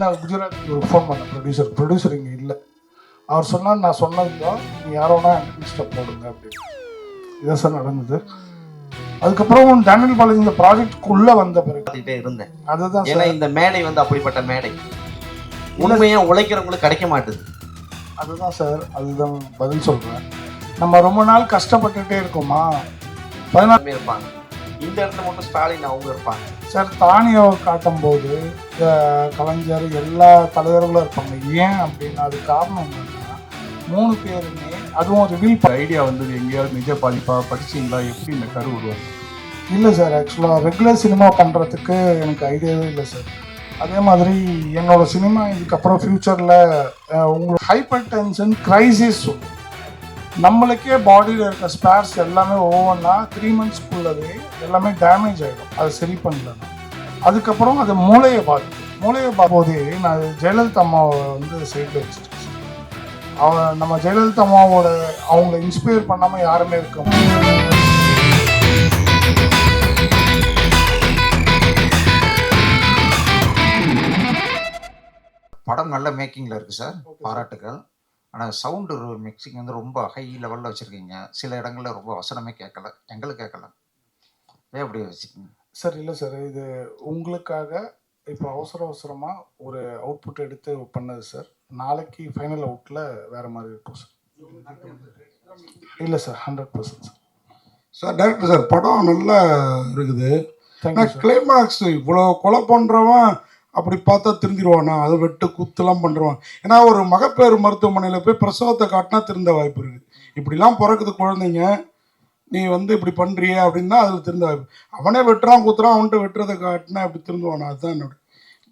நான் குஜராத்துக்கு ஒரு ஃபோன் பண்ணேன் ப்ரொடியூசர் ப்ரொடியூசர் இங்கே இல்லை. அவர் சொன்னார் நான் சொன்னது தான் நீ யாரோனா லிஸ்ட்டை போடுங்க அப்படின்னு. இதான் சார் நடந்தது. அதுக்கப்புறம் டேனியல் பாலாஜி இந்த ப்ராஜெக்ட்குள்ளே வந்த பிறகு. இருந்தேன். அதுதான் ஏன்னா இந்த மேடை வந்து அப்படிப்பட்ட மேடை. உண்மையா உழைக்கிறவங்களுக்கு கிடைக்க மாட்டுது. அதுதான் சார் அதுதான் பதில் சொல்கிறேன் நம்ம ரொம்ப நாள் கஷ்டப்பட்டுட்டே இருக்கோமா? பதினாறு எல்லாருமே இருப்பாங்க. இந்த இடத்துல மட்டும் ஸ்டாலின் அவங்க இருப்பாங்க. சார் தானியை காட்டும் போது அஹ், கலைஞர் எல்லா தலைவர்களும் இருப்பாங்க. ஏன் அப்படின்னா அது காரணம் என்னன்னா மூணு பேருமே அதுவும் ரிவீல் ஐடியா வந்தது. எங்கேயாவது நிஜ பாதிப்பா படிச்சீங்களா? எப்படி இந்த கரு உருவாங்க இல்லை சார் ஆக்சுவலாக ரெகுலர் சினிமா பண்ணுறதுக்கு எனக்கு ஐடியாவே இல்லை சார். அதே மாதிரி என்னோட சினிமா இதுக்கப்புறம் ஃப்யூச்சரில் உங்களுக்கு ஹைப்பர் டென்ஷன் கிரைசிஸ் நம்மளுக்கே பாடியில் இருக்க ஸ்பேர்ஸ் எல்லாமே ஒவ்வொன்றா த்ரீ மந்த்ஸ்க்குள்ளவே எல்லாமே டேமேஜ் ஆகிடும் அதை சரி பண்ணலன்னா. அதுக்கப்புறம் அது மூளையை பாதிக்கும். மூளையை போதே நான் ஜெயலலிதா அம்மாவை வந்து சைடில் வச்சுட்டேன். அவ நம்ம ஜெயலலிதா அம்மாவோட அவங்கள இன்ஸ்பயர் பண்ணாமல் யாருமே இருக்க முடியாது படம் நல்ல மேக்கிங்கில் இருக்குது சார். பாராட்டுகள் ஆனால் சவுண்டு மிக்சிங் வந்து ரொம்ப ஹை லெவலில் வச்சுருக்கீங்க. சில இடங்களில் ரொம்ப வசனமே கேட்கல. எங்களுக்கு கேட்கல. ஏன் அப்படி வச்சுக்கோங்க சார் இல்லை சார். இது உங்களுக்காக இப்போ அவசர அவசரமாக ஒரு அவுட்புட் எடுத்து பண்ணது சார். நாளைக்கு ஃபைனல் அவுட்டில் வேறு மாதிரி இருக்கும் சார். இல்லை sir hundred percent sir. Sir director sir படம் நல்லா இருக்குது. கிளைமாக்ஸ் இவ்வளோ கொலை பண்ணுறவன் அப்படி பார்த்தா திருந்திடுவானா அதை வெட்டு குத்துலாம் பண்ணுறான் ஏன்னா ஒரு மகப்பேறு மருத்துவமனையில் போய் பிரசவத்தை காட்டினா திருந்த வாய்ப்பு இருக்குது. இப்படிலாம் பிறக்குது குழந்தைங்க. நீ வந்து இப்படி பண்ணுறிய அப்படின்னா அதில் திருந்த வாய்ப்பு. அவனே வெட்டுறான் குத்துறான் அவன்கிட்ட வெட்டுறதை காட்டினா இப்படி திருந்துவானா? அதுதான் என்னோட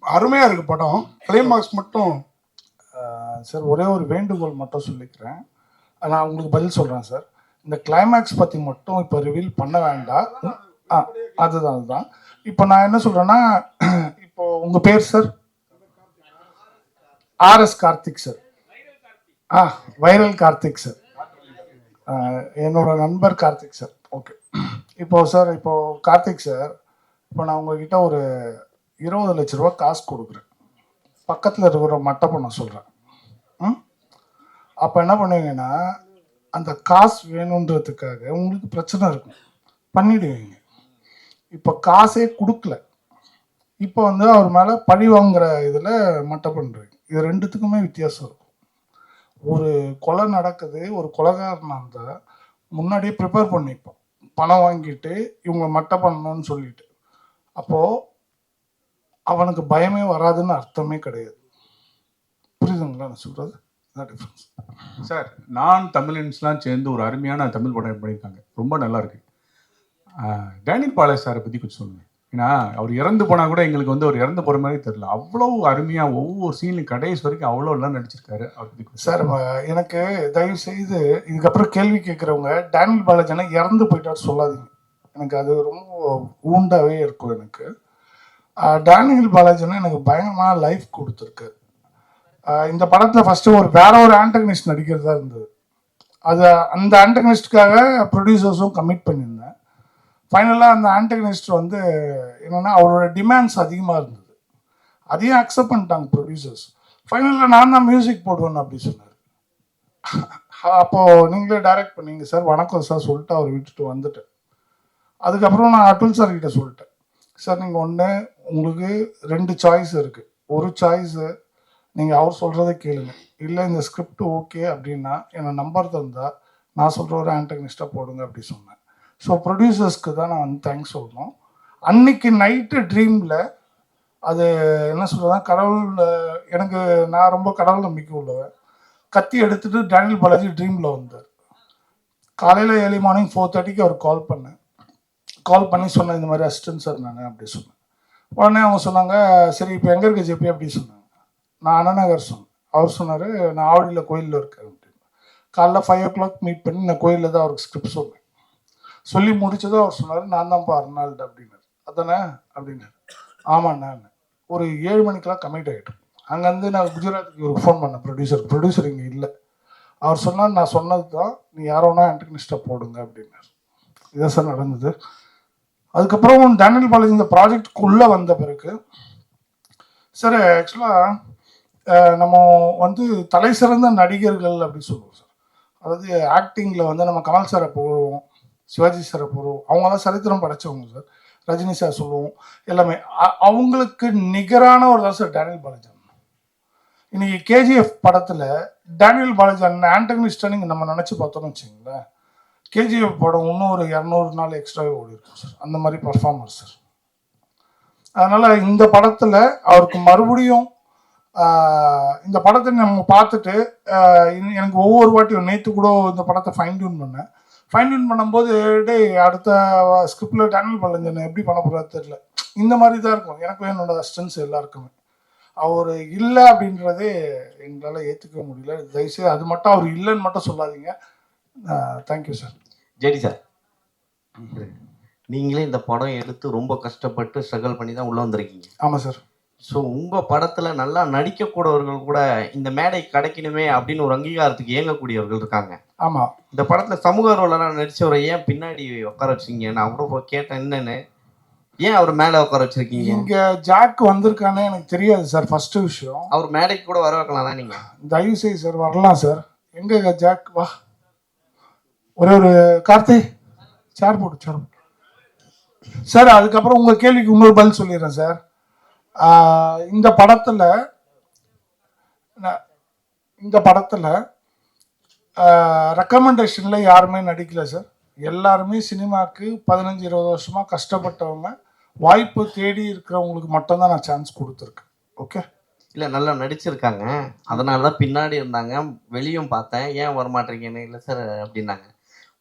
அருமையாக இருக்குது படம். கிளைமாக்ஸ் மட்டும். சார் ஒரே ஒரு வேண்டுகோள் மட்டும் சொல்லிக்கிறேன். நான் உங்களுக்கு பதில் சொல்கிறேன் சார். இந்த கிளைமேக்ஸ் பற்றி மட்டும் இப்போ ரிவீல் பண்ண வேண்டாம். ஆ அதுதான் அதுதான். இப்போ நான் என்ன சொல்கிறேன்னா உங்க உங்கள் பேர் சார் ஆர்எஸ் கார்த்திக் சார் ஆ வைரல் கார்த்திக் சார் என்னோட நண்பர் கார்த்திக் சார் ஓகே இப்போ சார் இப்போ கார்த்திக் சார் இப்போ நான் உங்ககிட்ட ஒரு இருபது லட்ச ரூபா காசு கொடுக்குறேன். பக்கத்தில் இருக்கிற மட்டை பண்ண சொல்கிறேன் ம்? அப்போ என்ன பண்ணுவீங்கன்னா அந்த காசு வேணுன்றதுக்காக உங்களுக்கு பிரச்சனை இருக்கும். பண்ணிடுவீங்க. இப்போ காசே கொடுக்கல. இப்போ வந்து அவர் மேலே பழி வாங்குற இதில் மட்டை பண்ணுறீங்க இது ரெண்டுத்துக்குமே வித்தியாசம் இருக்கும். ஒரு கொலை நடக்குது ஒரு கொலைகாரனாக இருந்தால் முன்னாடியே ப்ரிப்பேர் பண்ணிப்போம் பணம் வாங்கிட்டு இவங்க மட்டை பண்ணணும்னு சொல்லிட்டு. அப்போது அவனுக்கு பயமே வராதுன்னு அர்த்தமே கிடையாது. புரியுதுங்களா நான் சொல்கிறது டிஃப்ரென்ஸ் சார் நான் தமிழன்ஸ்லாம் சேர்ந்து ஒரு அருமையான தமிழ் படம் பண்ணியிருக்காங்க. ரொம்ப நல்லா இருக்கு. டேனியல் பாலே சாரை பற்றி கொஞ்சம் சொல்லுங்க. ஏன்னா அவர் இறந்து போனால் கூட எங்களுக்கு வந்து அவர் இறந்து போகிற மாதிரி தெரியல. அவ்வளோ அருமையாக ஒவ்வொரு சீன்லையும் கடைசி வரைக்கும் அவ்வளோ எல்லாம் நடிச்சிருக்காரு அவர் சார் எனக்கு தயவு செய்து இதுக்கப்புறம் கேள்வி கேட்குறவங்க டேனியல் பாலாஜினா இறந்து போயிட்டார் சொல்லாதீங்க. எனக்கு அது ரொம்ப ஊண்டாகவே இருக்கும் எனக்கு. டேனியல் பாலாஜினா எனக்கு பயங்கரமான லைஃப் கொடுத்துருக்கு. இந்த படத்தில் ஃபஸ்ட்டு ஒரு வேற ஒரு ஆண்டகனிஸ்ட் நடிக்கிறதா இருந்தது. அது அந்த ஆண்டகனிஸ்டுக்காக ப்ரொடியூசர்ஸும் கமிட் பண்ணியிருந்தேன். ஃபைனலாக அந்த ஆண்டகனிஸ்ட் வந்து என்னென்னா அவரோட டிமாண்ட்ஸ் அதிகமாக இருந்தது. அதையும் அக்செப்ட் பண்ணிட்டாங்க ப்ரொடியூசர்ஸ் ஃபைனலில் நான் தான் மியூசிக் போடுவேன் அப்படி சொன்னார். அப்போது நீங்களே டைரக்ட் பண்ணீங்க சார் வணக்கம் சார் சொல்லிட்டு அவர் விட்டுட்டு வந்துட்டேன். அதுக்கப்புறம் நான் அட்டுல் சார் கிட்ட சொல்லிட்டேன். சார் நீங்கள் ஒன்று உங்களுக்கு ரெண்டு சாய்ஸ் இருக்குது ஒரு சாய்ஸு நீங்கள் அவர் சொல்கிறத கேளுங்க. இல்லை இந்த ஸ்கிரிப்ட் ஓகே அப்படின்னா என்னை நம்பர் தந்தால் நான் சொல்கிற ஒரு ஆண்டகனிஸ்டாக போடுங்க அப்படி சொன்னேன். ஸோ ப்ரொடியூசர்ஸ்க்கு தான் நான் வந்து தேங்க்ஸ் சொல்லணும். அன்னைக்கு நைட்டு ட்ரீமில் அது என்ன சொல்கிறதுனா கடவுள் எனக்கு நான் ரொம்ப கடவுள் நம்பிக்கை உள்ளவன். கத்தி எடுத்துட்டு டேனியல் பாலாஜி ட்ரீமில் வந்தார். காலையில் ஏர்லி மார்னிங் ஃபோர் தேர்ட்டிக்கு அவர் கால் பண்ணேன். கால் பண்ணி சொன்னேன் இந்த மாதிரி அசிஸ்டன்ட் சார் நான் அப்படி சொன்னேன். உடனே அவங்க சொன்னாங்க சரி இப்போ எங்கே இருக்க ஜெபி? அப்படி சொன்னாங்க. நான் அண்ணநகர் சொன்னேன். அவர் சொன்னார் நான் ஆவடியில் கோயிலில் இருக்கேன் அப்படின்னு காலைல ஃபைவ் ஓ கிளாக் மீட் பண்ணி நான் கோயிலில் தான் அவருக்கு ஸ்கிரிப்ட் சொன்னேன் சொல்லி முடிச்சதும் அவர் சொன்னார் நான் தான்ப்பா அர்னால்டு அப்படின்னாரு. அதானே? அப்படின்னாரு. ஆமாண்ணா ஒரு ஏழு மணிக்கெலாம் கமிட் ஆகிட்டோம் அங்கேருந்து நான் குஜராத்துக்கு ஒரு ஃபோன் பண்ணேன் ப்ரொடியூசர் ப்ரொடியூசர் இங்கே இல்லை. அவர் சொன்னார் நான் சொன்னது தான். நீ யாரோனா ஆண்டகனிஸ்டாக போடுங்க அப்படின்னாரு. இதான் சார் நடந்தது. அதுக்கப்புறம் டேனியல் பாலாஜி இந்த ப்ராஜெக்ட்குள்ளே வந்த பிறகு சார் ஆக்சுவலாக நம்ம வந்து தலை சிறந்த நடிகர்கள் அப்படின்னு சொல்லுவோம் சார். அதாவது ஆக்டிங்கில் வந்து நம்ம கமல் சாரை போடுவோம் சிவாஜி சாரை போடுவோம் அவங்களாம் சரித்திரம் படைச்சவங்க சார். ரஜினி சார் சொல்லுவோம். எல்லாமே. அவங்களுக்கு நிகரான ஒரு தான் சார் டேனியல் பாலாஜன் இன்னைக்கு கேஜிஎஃப் படத்தில் டேனியல் பாலாஜன் ஆண்டகனிஸ்டா நீங்கள் நம்ம நினச்சி பார்த்தோம்னு வச்சுங்களேன் கேஜிஎஃப் படம் இன்னும் ஒரு இரநூறு நாள் எக்ஸ்ட்ராவே ஓடி இருக்கும் சார். அந்த மாதிரி பர்ஃபார்மர் சார். அதனால இந்த படத்தில் அவருக்கு மறுபடியும் இந்த படத்தை நம்ம பார்த்துட்டு எனக்கு ஒவ்வொரு வாட்டியும் நேற்று கூட இந்த படத்தை ஃபைன் டியூன் பண்ணேன். ஃபைன் டியூன் பண்ணும்போது டேய் அடுத்த ஸ்கிரிப்டில் டேனியல் பாலஞ்சன் எப்படி பண்ண போகிறாரு தெரியல. இந்த மாதிரி தான் இருக்கும். எனக்கும் என்னோட அசிஸ்டன்ஸ் எல்லாருக்குமே. அவர் இல்லை அப்படின்றதே எங்களால் ஏற்றுக்க முடியல. தயவுசெய்து அது மட்டும் அவர் இல்லைன்னு மட்டும் சொல்லாதீங்க. தேங்க்யூ சார் ஜெடி சார் நீங்களே இந்த படம் எடுத்து ரொம்ப கஷ்டப்பட்டு ஸ்ட்ரகிள் பண்ணி தான் உள்ள வந்திருக்கீங்க. ஆமாம் சார் ஸோ உங்க படத்துல நல்லா நடிக்கக்கூடவர்கள் கூட இந்த மேடை கிடைக்கணுமே அப்படின்னு ஒரு அங்கீகாரத்துக்கு இயங்கக்கூடியவர்கள் இருக்காங்க. ஆமாம் இந்த படத்துல சமூக ரோலெல்லாம் நடிச்சவரை ஏன் பின்னாடி உட்கார வச்சீங்க? நான் கூட போய் கேட்டேன் என்னன்னு. ஏன் அவர் மேலே உட்கார வச்சிருக்கீங்க? இங்கே ஜாக் வந்திருக்கானே எனக்கு தெரியாது சார் ஃபர்ஸ்ட் விஷயம். அவர் மேடைக்கு கூட வர வைக்கலாம் நீங்க? தயவு செய்து சார் வரலாம் சார். எங்க ஜாக்? வா. ஒரே ஒரு கார்த்தி சேர் போட்டு சேர். சார் அதுக்கப்புறம் உங்க கேள்விக்கு இன்னொரு பதில் சொல்லிடுறேன் சார். இந்த படத்தில் இந்த படத்தில் ரெக்கமெண்டேஷனில் யாருமே நடிக்கல சார் எல்லாருமே சினிமாவுக்கு பதினஞ்சு இருபது வருஷமாக கஷ்டப்பட்டவங்க. வாய்ப்பு தேடி இருக்கிறவங்களுக்கு மட்டும்தான் நான் சான்ஸ் கொடுத்துருக்கேன். ஓகே இல்லை நல்லா நடிச்சிருக்காங்க. அதனால தான் பின்னாடி இருந்தாங்க. வெளியும் பார்த்தேன். ஏன் வரமாட்டேங்கன்னு இல்லை சார் அப்படின்னாங்க.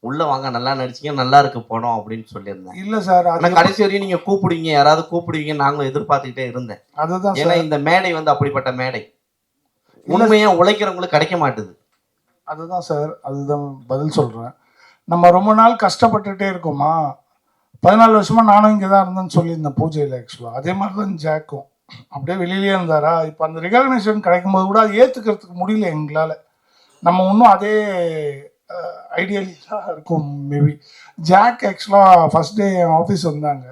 உள்ள வாங்க நல்லா நடிச்சீங்க நல்லா இருக்கு படம் அப்படின்னு சொல்லியிருந்தேன். இல்ல சார் ஆனா கடைசி வரையும் நீங்க கூப்பிடுவீங்க யாராவது கூப்பிடுவீங்க நாங்களும் எதிர்பார்த்துக்கிட்டே இருந்தேன். அதுதான் ஏன்னா இந்த மேடை வந்து அப்படிப்பட்ட மேடை. உண்மையா உழைக்கிறவங்களுக்கு கிடைக்க மாட்டுது. அதுதான் சார் அதுதான் பதில் சொல்கிறேன் நம்ம ரொம்ப நாள் கஷ்டப்பட்டுட்டே இருக்கோமா? பதினாலு வருஷமா நானும் இங்கே தான் இருந்தேன்னு சொல்லியிருந்தேன் பூஜையில் ஆக்சுவலாக அதே மாதிரி தான் ஜாக்கும். அப்படியே வெளியிலேயே இருந்தாரா? இப்போ அந்த ரெகக்னேஷன் கிடைக்கும்போது கூட அது ஏற்றுக்கிறதுக்கு முடியல எங்களால். நம்ம இன்னும் அதே ஐடியலாக இருக்கும். மேபி ஜாக் ஆக்சுவலாக ஃபஸ்ட் டே என் ஆஃபீஸ் வந்தாங்க.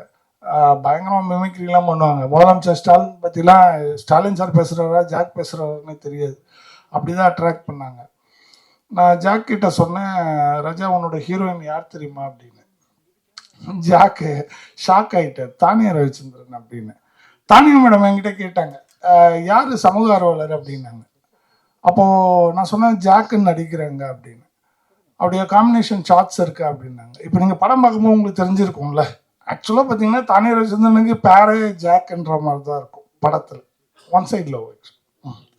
பயங்கரமாக மிமிக்ரிலாம் பண்ணுவாங்க. முதலமைச்சர் ஸ்டாலின் பற்றிலாம் ஸ்டாலின் சார் பேசுகிறாரா ஜாக் பேசுகிறாருன்னு தெரியாது. அப்படி தான் அட்ராக்ட் பண்ணாங்க. நான் ஜாக் கிட்ட சொன்னேன் ரஜா உன்னோட ஹீரோயின் யார் தெரியுமா? அப்படின்னு. ஜாக்கு ஷாக் ஆயிட்டார். தானிய ரவிச்சந்திரன் அப்படின்னு. தானிய மேடம் என்கிட்ட கேட்டாங்க யார் சமூக ஆர்வலர்? அப்படின்னாங்க. அப்போது நான் சொன்னேன் ஜாக்குன்னு நடிக்கிறாங்க அப்படின்னு. அப்படியே காம்பினேஷன் ஷார்ட்ஸ் இருக்கு அப்படின்னாங்க. இப்போ நீங்க படம் பார்க்கும்போது உங்களுக்கு தெரிஞ்சிருக்கும்ல. ஆக்சுவலாக பார்த்தீங்கன்னா தானியா ரவிச்சந்திரனுக்கு பேரே ஜாக்ன்ற மாதிரி தான் இருக்கும் படத்தில். ஒன் சைடில்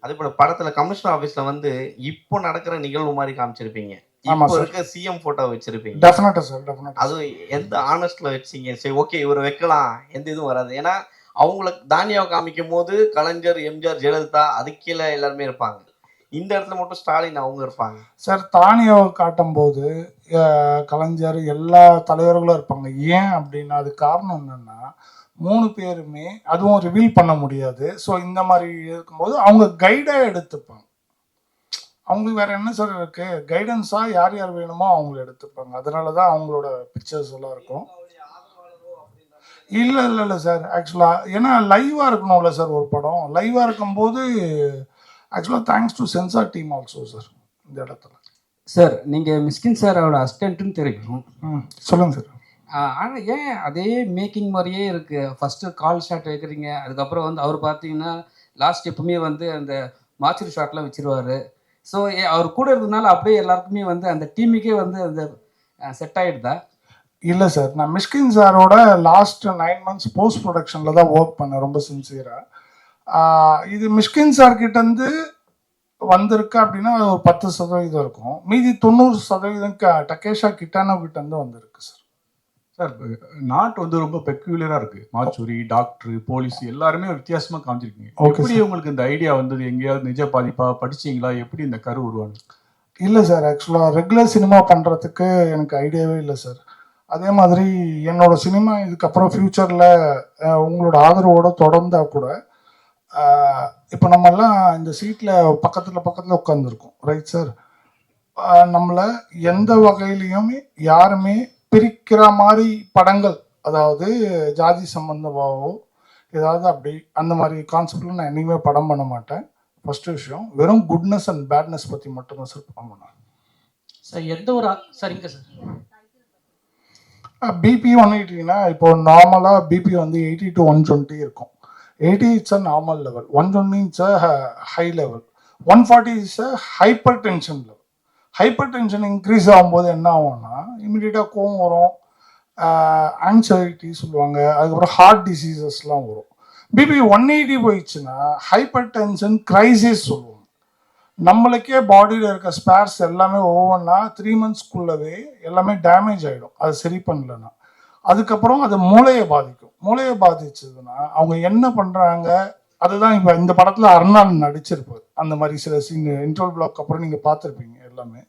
அதே போல படத்துல கமிஷனர் ஆபீஸ்ல வந்து இப்போ நடக்கிற நிகழ்வு மாதிரி காமிச்சிருப்பீங்க. இப்போ. இருக்க சிஎம் போட்டோ வச்சிருப்பீங்க. டெஃபினட்டாக சார் டெஃபினட்டாக அது எந்த ஆனஸ்ட்ல வச்சீங்க? சரி ஓகே இவரை வைக்கலாம். எந்த இதுவும் வராது. ஏன்னா அவங்களுக்கு தானியாவை காமிக்கும் போது கலைஞர் எம்ஜிஆர் ஜெயலலிதா அதுக்கு கீழே எல்லாருமே இருப்பாங்க. இந்த இடத்துல மட்டும் ஸ்டாலின் அவங்க இருப்பாங்க. சார் தானியாவை காட்டும் போது கலைஞர் எல்லா தலைவர்களும் இருப்பாங்க. ஏன் அப்படின்னா அது காரணம் என்னன்னா மூணு பேருமே அதுவும் ரிவீல் பண்ண முடியாது. ஸோ இந்த மாதிரி இருக்கும்போது அவங்க கைடாக எடுத்துப்பாங்க. அவங்களுக்கு வேற என்ன சார் இருக்கு? கைடன்ஸா யார் யார் வேணுமோ அவங்கள எடுத்துப்பாங்க. அதனால தான் அவங்களோட பிக்சர்ஸ் எல்லாம் இருக்கும். இல்லை இல்லை இல்லை சார். ஆக்சுவலாக ஏன்னா லைவாக இருக்கணும்ல சார் ஒரு படம். லைவாக இருக்கும்போது ஆக்சுவலாக thanks to censor team also sir இந்த இடத்துல. சார் நீங்கள் மிஸ்கின் சாரோட அசிஸ்டன்ட்னு தெரியும். ம் சொல்லுங்க சார் ஆனால் ஏன் அதே மேக்கிங் மாதிரியே இருக்குது ஃபஸ்ட்டு கால் ஷாட் வைக்கிறீங்க அதுக்கப்புறம் வந்து அவர் பார்த்தீங்கன்னா லாஸ்ட் எப்பவுமே வந்து அந்த மாச்சரி ஷாட்லாம் வச்சிருவாரு. ஸோ அவர் கூட இருந்ததுனால அப்படியே எல்லாருக்குமே வந்து அந்த டீமுக்கே வந்து அந்த செட் ஆகிடுதா இல்லை சார் நான் மிஷ்கின் சாரோட லாஸ்ட் நைன் மந்த்ஸ் போஸ்ட் ப்ரொடக்ஷனில் தான் ஒர்க் பண்ணேன் ரொம்ப சின்சியராக இது மிஷ்கின் சார் கிட்ட இருந்து வந்திருக்கு அப்படின்னா ஒரு பத்து சதவீதம் இருக்கும். மீதி தொண்ணூறு சதவீதம் க டக்கேஷா கிட்டானோ கிட்ட இருந்து வந்திருக்கு சார். சார் நாட் வந்து ரொம்ப பெக்யூலரா இருக்கு. மாச்சூரி டாக்டர் போலீஸ் எல்லாருமே வித்தியாசமா காமிச்சிருக்கீங்க. எப்படி. உங்களுக்கு இந்த ஐடியா வந்தது? எங்கேயாவது நிஜ பாதிப்பா? படிச்சீங்களா? எப்படி இந்த கரு உருவானது? இல்லை சார். ஆக்சுவலாக ரெகுலர் சினிமா பண்ணுறதுக்கு எனக்கு ஐடியாவே இல்லை சார். அதே மாதிரி என்னோட சினிமா இதுக்கப்புறம் ஃப்யூச்சரில் உங்களோட ஆதரவோட தொடர்ந்தா கூட இப்போ நம்மெல்லாம் இந்த சீட்டில் பக்கத்தில் பக்கத்தில் உட்காந்துருக்கோம் ரைட் சார் நம்மளை எந்த வகையிலையுமே யாருமே பிரிக்கிற மாதிரி படங்கள் அதாவது ஜாதி சம்பந்தமாகவோ ஏதாவது அப்படி அந்த மாதிரி கான்செப்டில் நான் என்னைக்குமே படம் பண்ண மாட்டேன். ஃபஸ்ட்டு விஷயம் வெறும் குட்னஸ் அண்ட் பேட்னஸ் பற்றி மட்டும்தான் சார் படம் பண்ணுவேன் சார் எந்த ஒரு சரிங்க சார் பிபி ஒன் எயிட்டினா இப்போ நார்மலாக பிபி வந்து எயிட்டி டு ஒன் டுவெண்ட்டி இருக்கும். Eighty it's a normal level one twenty it's a high level one forty is a hypertension level hypertension increase ஆகும்போது என்ன ஆகும்னா இமிடியேட்டாக கோவம் வரும். ஆங்ஸைட்டி சொல்லுவாங்க. அதுக்கப்புறம் ஹார்ட் டிசீசஸ்லாம் வரும். பிபி ஒன் எயிட்டி போயிடுச்சுன்னா ஹைப்பர் டென்ஷன் கிரைசிஸ் சொல்லுவாங்க. நம்மளுக்கே பாடியில் இருக்க ஸ்பேர்ஸ் எல்லாமே ஒவ்வொன்றா த்ரீ மந்த்ஸ்க்குள்ளவே எல்லாமே டேமேஜ் ஆகிடும் அது சரி பண்ணலன்னா. அதுக்கப்புறம் அது மூளையை பாதிக்கும். மூளையை பாதிச்சதுன்னா அவங்க என்ன பண்ணுறாங்க அதுதான் இப்போ இந்த படத்தில் அருணாள் நடிச்சிருப்பார். அந்த மாதிரி சில சீன் இன்ட்ரோல் பிளாக் அப்புறம் நீங்கள் பார்த்துருப்பீங்க எல்லாமே.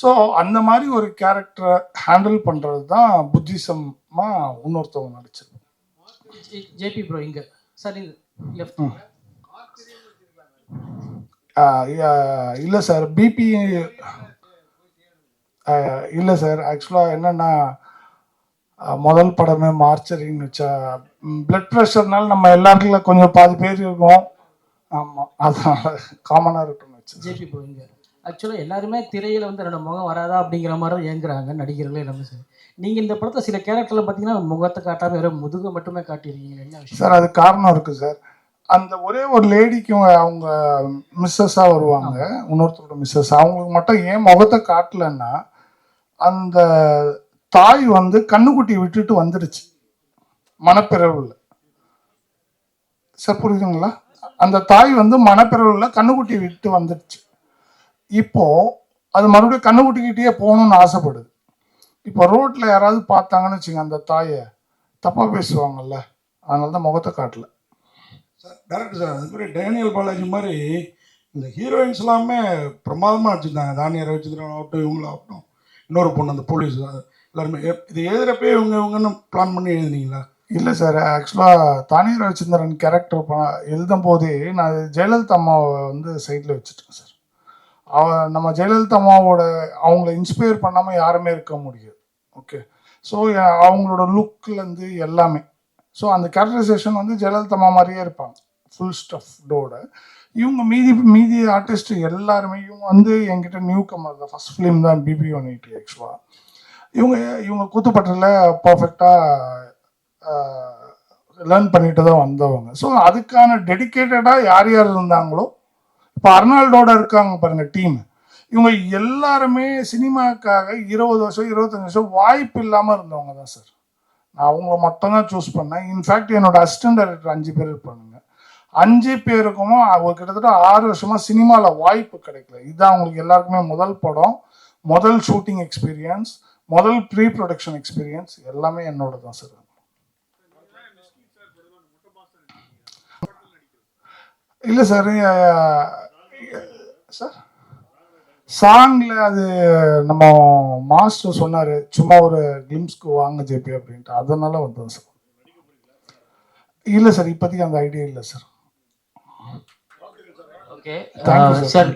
ஸோ அந்த மாதிரி ஒரு கேரக்டரை ஹேண்டில் பண்ணுறது தான் புத்திசமாக இன்னொருத்தவங்க நடிச்சிருப்பாங்க. ஜேபி ப்ரோ இங்க. சார் இல்லை சார் பிபி இல்லை சார் ஆக்சுவலாக என்னென்னா முதல் படமே மார்ச்சரின்னு வச்சா பிளட் ப்ரெஷர்னால நம்ம எல்லாருக்குள்ள கொஞ்சம் பாதி பேர் இருக்கோம். ஆமாம் அதனால காமனாக இருக்குன்னு வச்சு. ஜேபி ப்ரோ இங்க ஆக்சுவலாக எல்லாருமே திரையில வந்து என்னோட முகம் வராதா அப்படிங்கிற மாதிரி தான் ஏங்குறாங்க நடிகர்களே எல்லாமே சார். நீங்க இந்த படத்துல சில கேரக்டர்ல பார்த்தீங்கன்னா முகத்தை காட்டாம வெறும் முதுகை மட்டுமே காட்டியிருக்கீங்க என்ன விஷயம்? சார் அது காரணம் இருக்குது சார். அந்த ஒரே ஒரு லேடிக்கும் அவங்க மிஸ்ஸஸாக வருவாங்க. இன்னொருத்தரோட மிஸ்ஸஸ் அவங்களுக்கு மட்டும் ஏன் முகத்தை காட்டலன்னா அந்த தாய் வந்து கண்ணுக்குட்டி விட்டுட்டு வந்துடுச்சு மனப்பிறவில். சார் புரியுதுங்களா? அந்த தாய் வந்து மனப்பிறவில் கண்ணுக்குட்டி விட்டு வந்துடுச்சு இப்போ அது மறுபடியும் கண்ணுக்குட்டிக்கிட்டே போகணும்னு ஆசைப்படுது. இப்போ ரோட்டில் யாராவது பார்த்தாங்கன்னு வச்சுங்க அந்த தாயை தப்பாக பேசுவாங்கல்ல. அதனால தான் முகத்தை காட்டல. சார் டேரக்டர் சார் அது மாதிரி டேனியல் பாலாஜி மாதிரி இந்த ஹீரோயின்ஸ் எல்லாமே பிரமாதமாக வச்சுருந்தாங்க. தானிய ரவிச்சந்திரன் ஆகட்டும் இவங்களாகட்டும் இன்னொரு பொண்ணு அந்த போலீஸ் எல்லாருமே இது எழுதுறப்பே இவங்க இவங்கன்னு பிளான் பண்ணி எழுதுனீங்களா? இல்லை சார் ஆக்சுவலாக தானிய ரவிச்சந்திரன் கேரக்டர் எழுதும் போதே நான் ஜெயலலிதா அம்மாவை வந்து சைடில் வச்சுட்டேன் சார் அவ நம்ம ஜெயலலிதா அம்மாவோட அவங்கள இன்ஸ்பயர் பண்ணாமல் யாருமே இருக்க முடியாது. ஓகே ஸோ அவங்களோட லுக்லேருந்து எல்லாமே. ஸோ அந்த கேரக்டரைசேஷன் வந்து ஜெயலலிதா அம்மா மாதிரியே இருப்பாங்க. ஃபுல் ஸ்டஃப்டோட இவங்க மீதி மீதி ஆர்டிஸ்ட் எல்லாருமே இவங்க வந்து என்கிட்ட நியூ கமர் தான். ஃபஸ்ட் ஃபிலிம் தான் பிபி ஒன் எயிட்டி ஆக்சுவலாக இவங்க இவங்க கூத்துப்பட்டில் பர்ஃபெக்டாக லேர்ன் பண்ணிட்டு தான் வந்தவங்க. ஸோ அதுக்கான டெடிக்கேட்டடாக யார் யார் இருந்தாங்களோ இப்போ அர்னால்டோட இருக்காங்க பாருங்கள் டீம் இவங்க எல்லாருமே சினிமாக்காக இருபது வருஷம் இருபத்தஞ்சி வருஷம் வாய்ப்பு இல்லாமல் இருந்தவங்க தான் சார் நான் அவங்கள மட்டும் தான் சூஸ் பண்ணேன். இன்ஃபேக்ட் என்னோட அசிஸ்டன்ட் டைரக்டர் அஞ்சு பேர் இருப்பானுங்க. அஞ்சு பேருக்கும் அவங்க கிட்டத்தட்ட ஆறு வருஷமாக சினிமாவில் வாய்ப்பு கிடைக்கல. இதுதான் அவங்களுக்கு எல்லாருக்குமே முதல் படம் முதல் ஷூட்டிங் எக்ஸ்பீரியன்ஸ் முதல் ப்ரீ ப்ரொடக்ஷன் எக்ஸ்பீரியன்ஸ் எல்லாமே என்னோட தான் சார் இல்லை சார் சார் சாங்ல அது நம்ம மாஸ்டர் சொன்னாரு சும்மா ஒரு கிளிம்ஸ்க்கு வாங்க ஜேபி அப்படின்ட்டு. அதனால வந்தோம் சார் இல்லை சார் இப்போதைக்கு அந்த ஐடியா இல்லை சார் ஓகே. சார்